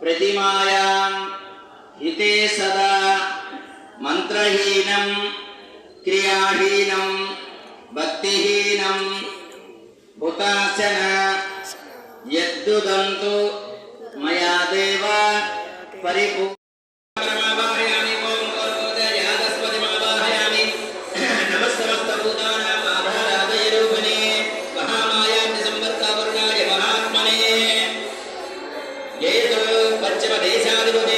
प्रतिमायाम् हिते सदा मन्त्रहीनम् क्रियाहीनम् भक्तिहीनम् भुताचः यद्दुदन्तु मया देव परिपू దేశాధిపతి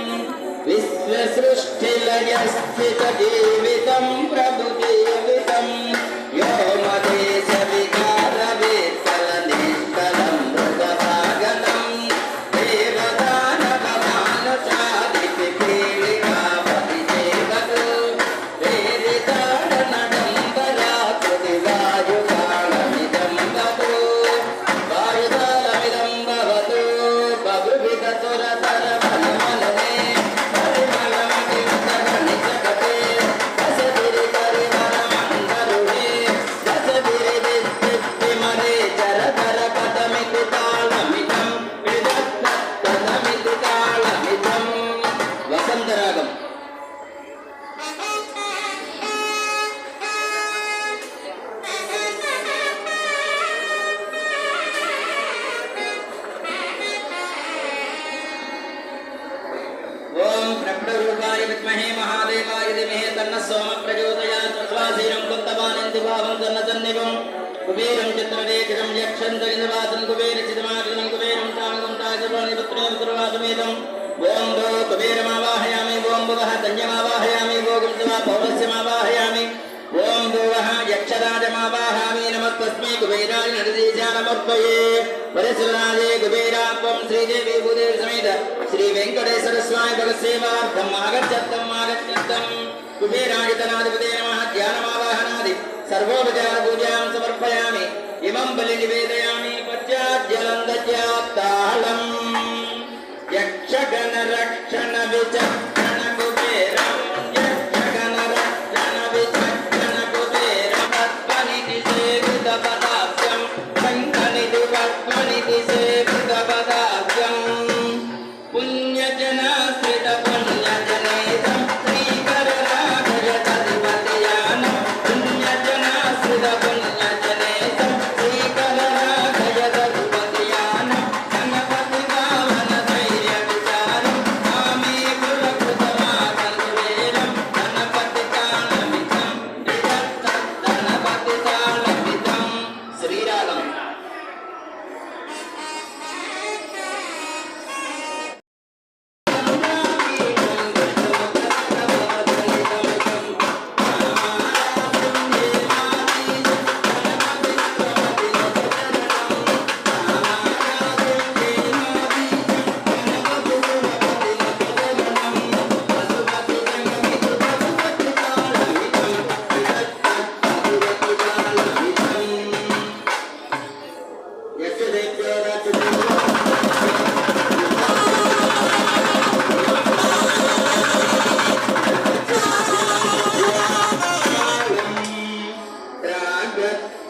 స్వప్న సృష్టిలయ స్థిత జీవితం ప్రభు జీవితం കുബേരമാവം ജന്മസന്നിവം കുബേരം ചിത്രലേഖനം യക്ഷന്തരിനിവാസം കുബേരചിതമാകരണം കുബേരം താങ്കുണ്ടാജപാണിപത്രേപുത്രവാസമേതം ഓം ദോ കുബേരമാവാഹയാമി ഓം ഭുവഃ ധന്യമാവാഹയാമി ഗോകും ശിവ പൗരസ്യമാവാഹയാമി ഓം ഭുവഃ യക്ഷരാജമാവാഹാമി നമസ്തസ്മൈ കുബേരായ നടദീശാനമർപ്പയേ പരശുരാജേ കുബേരാപ്പം ശ്രീദേവി ഭൂദേവി സമേത ശ്രീ വെങ്കടേശ്വര സ്വാമി ഭഗസേവാർത്ഥം ആഗച്ഛത്തം ആഗച്ഛത്തം കുബേരാജിതനാധിപതേ നമഃ ധ്യാനമാ സർവോപചാരപൂജാം സമർപ്പയാമി ഇമം ബലി നിവേദയാമി പശ്ചാജലം ദാത്താളം യക്ഷഗണ രക്ഷണ വിചക്ഷ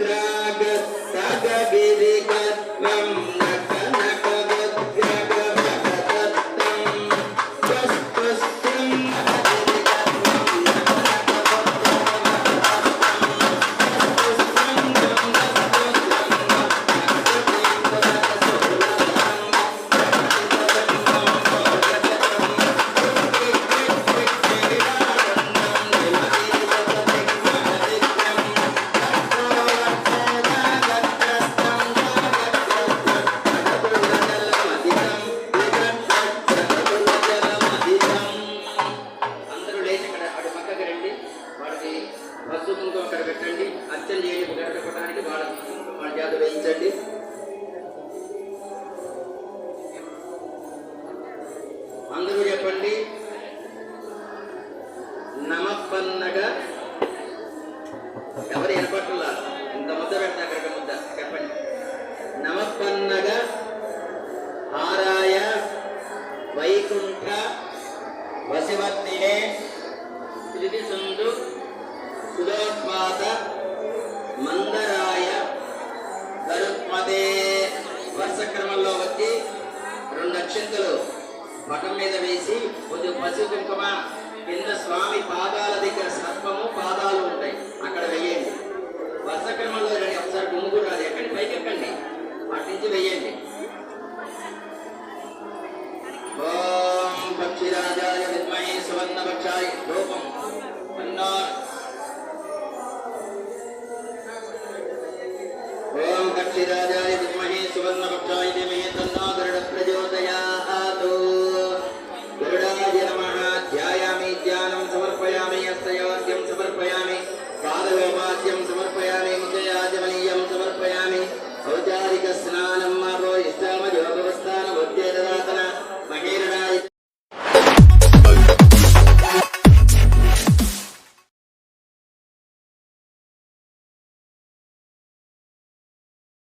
Yeah. నిలబెట్టుకోవడానికి వాళ్ళ వాళ్ళ చేత వేయించండి. క్రమంలో వచ్చి రెండు అక్షంతలు పటం మీద వేసి కొంచెం పశు కుంకుమ కింద స్వామి పాదాల దగ్గర సర్పము పాదాలు ఉంటాయి. అక్కడ వేయండి. వరుస క్రమంలో రండి. ఒకసారి గుంగు రాదు ఎక్కడి పైకి ఎక్కండి. అటు నుంచి వేయండి. ఓం పక్షిరాజాయ సువర్ణ escenario